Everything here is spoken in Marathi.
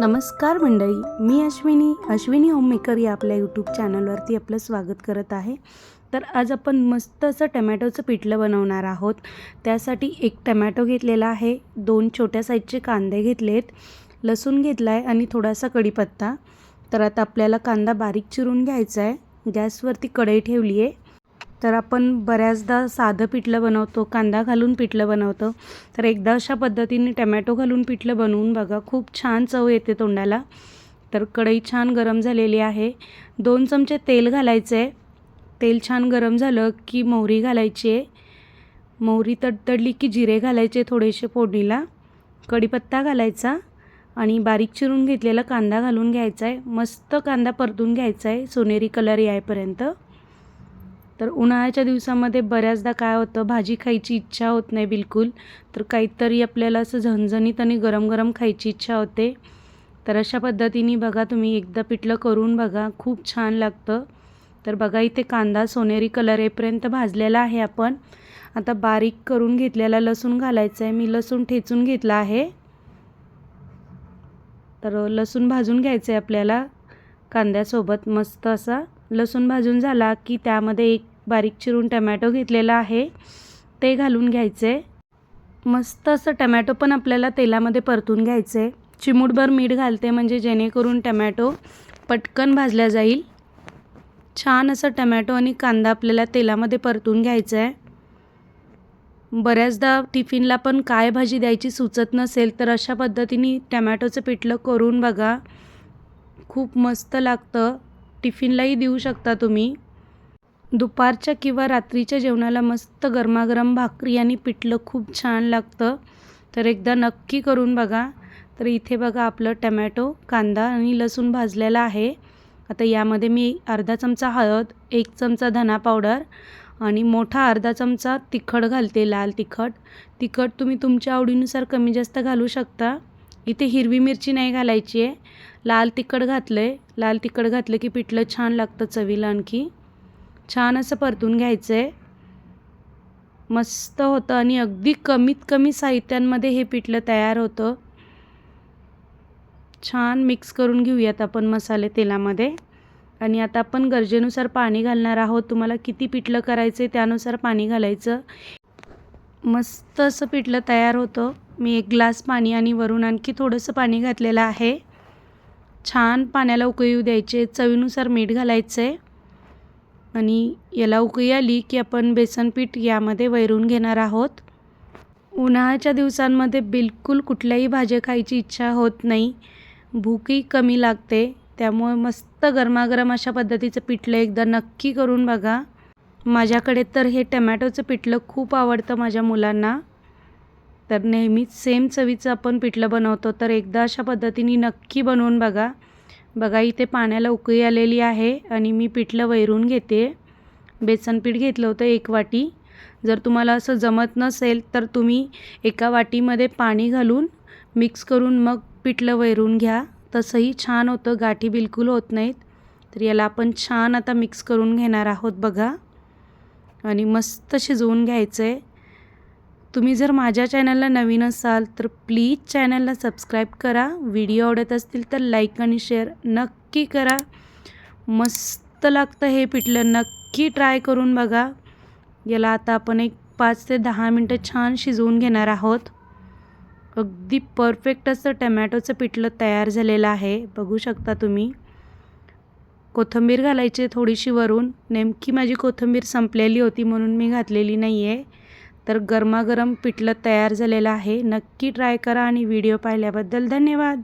नमस्कार मंडळी मी अश्विनी अश्विनी होममेकर या आपल्या यूट्यूब चॅनलवरती आपलं स्वागत करत आहे. तर आज आपण मस्त असं टमॅटोचं पिठलं बनवणार आहोत. त्यासाठी एक टमॅटो घेतलेला आहे दोन छोट्या साईजचे कांदे घेतलेत लसूण घेतला आहे आणि थोडासा कढीपत्ता. तर आता आपल्याला कांदा बारीक चिरून घ्यायचा आहे गॅसवरती कढई ठेवली आहे तर आपण बऱ्याचदा साधं पिठलं बनवतो कांदा घालून पिठलं बनवतो. तर एकदा अशा पद्धतीने टमॅटो घालून पिठलं बनवून बघा खूप छान चव येते तोंडाला. तर कढई छान गरम झालेली आहे. दोन चमचे तेल घालायचं आहे तेल छान गरम झालं की मोहरी घालायची आहे. मोहरी तडतडली की जिरे घालायचे थोडेसे फोडणीला. कढीपत्ता घालायचा आणि बारीक चिरून घेतलेला कांदा घालून घ्यायचा आहे मस्त कांदा परतून घ्यायचा आहे सोनेरी कलर यायपर्यंत. तर उन्हाळ्याच्या दिवसामध्ये बऱ्याचदा काय होतं भाजी खायची इच्छा होत नाही बिलकुल. तर काहीतरी आपल्याला असं झणझणीत आणि गरम गरम खायची इच्छा होते. तर अशा पद्धतीने बघा तुम्ही एकदा पिठलं करून बघा. खूप छान लागतं. तर बघा इथे कांदा सोनेरी कलर येईपर्यंत भाजलेला आहे आपण. आता बारीक करून घेतलेला लसूण घालायचं आहे मी लसूण ठेचून घेतला आहे. तर लसूण भाजून घ्यायचं आहे आपल्याला कांद्यासोबत मस्त असा. लसूण भाजून झाला की त्यामध्ये एक बारीक चिरून टमॅटो घेतलेला आहे. ते घालून घ्यायचे. मस्त असं टमॅटो पण आपल्याला तेलामध्ये परतून घ्यायचे. चिमूटभर मीठ घालते म्हणजे जेणेकरून टमॅटो पटकन भाजल्या जाईल. छान असं टमॅटो आणि कांदा आपल्याला तेलामध्ये परतून घ्यायचं आहे बऱ्याचदा टिफिनला पण काय भाजी द्यायची सुचत नसेल तर अशा पद्धतीने टमॅटोचं पिठलं करून बघा. खूप मस्त लागतं. टिफिनलाही देऊ शकता तुम्ही. दुपारच्या किंवा रात्रीच्या जेवणाला मस्त गरमागरम भाकरी आणि पिठलं खूप छान लागतं. तर एकदा नक्की करून बघा. तर इथे बघा आपलं टमॅटो कांदा आणि लसूण भाजलेला आहे. आता यामध्ये मी अर्धा चमचा हळद एक चमचा धना पावडर आणि मोठा अर्धा चमचा तिखट घालते लाल तिखट. तिखट तुम्ही तुमच्या आवडीनुसार कमी जास्त घालू शकता. इथे हिरवी मिरची नाही घालायची आहे. लाल तिखट घातलं आहे लाल तिखट घातलं की पिठलं छान लागतं चवीला आणखी. छान असं परतून घ्यायचं आहे मस्त होतं आणि अगदी कमीत कमी साहित्यांमध्ये हे पिठलं तयार होतं. छान मिक्स करून घेऊयात आपण मसाले तेलामध्ये. आणि आता आपण गरजेनुसार पाणी घालणार आहोत. तुम्हाला किती पिठलं करायचं आहे त्यानुसार पाणी घालायचं. मस्त असं पिठलं तयार होतं. मी एक ग्लास पाणी आणि वरून आणखी थोडंसं पाणी घातलेलं आहे. छान पाण्याला उकळी येऊ द्यायचे चवीनुसार मीठ घालायचं आहे आणि याला उकळी आली की आपण बेसन पीठ यामध्ये वैरून घेणार आहोत. उन्हाळ्याच्या दिवसांमध्ये बिलकुल कुठल्याही भाज्या खायची इच्छा होत नाही. भूकही कमी लागते त्यामुळे मस्त गरमागरम अशा पद्धतीचं पिठलं एकदा नक्की करून बघा. माझ्याकडे तर हे टमॅटोचं पिठलं खूप आवडतं माझ्या मुलांना. तर नेहमीच सेम चवीचं आपण पिठलं बनवतो. तर एकदा अशा पद्धतीने नक्की बनवून बघा. बघा इथे पाण्याला उकळी आलेली आहे आणि मी पिठलं वैरून घेते. बेसन पीठ घेतलं होतं एक वाटी. जर तुम्हाला असं जमत नसेल तर तुम्ही एका वाटीमध्ये पाणी घालून मिक्स करून मग पिठलं वैरून घ्या. तसंही छान होतं गाठी बिलकुल होत नाहीत. तर याला आपण छान आता मिक्स करून घेणार आहोत बघा. आणि मस्त शिजवून घ्यायचं आहे तुम्ही जर माझ्या चॅनलला नवीन असाल तर प्लीज चॅनलला सबस्क्राईब करा. व्हिडिओ आवडत असतील तर लाईक आणि शेअर नक्की करा. मस्त लागतं हे पिठलं. नक्की ट्राय करून बघा. याला आता आपण एक पाच ते दहा मिनटं छान शिजवून घेणार आहोत. अगदी परफेक्ट असं टमॅटोचं पिठलं तयार झालेलं आहे. बघू शकता तुम्ही. कोथिंबीर घालायची थोडीशी वरून. नेमकी माझी कोथिंबीर संपलेली होती म्हणून मी घातलेली नाही आहे तर गरमागरम पिठलं तयार झालेलं आहे. नक्की ट्राय करा आणि व्हिडिओ पाहिल्याबद्दल धन्यवाद.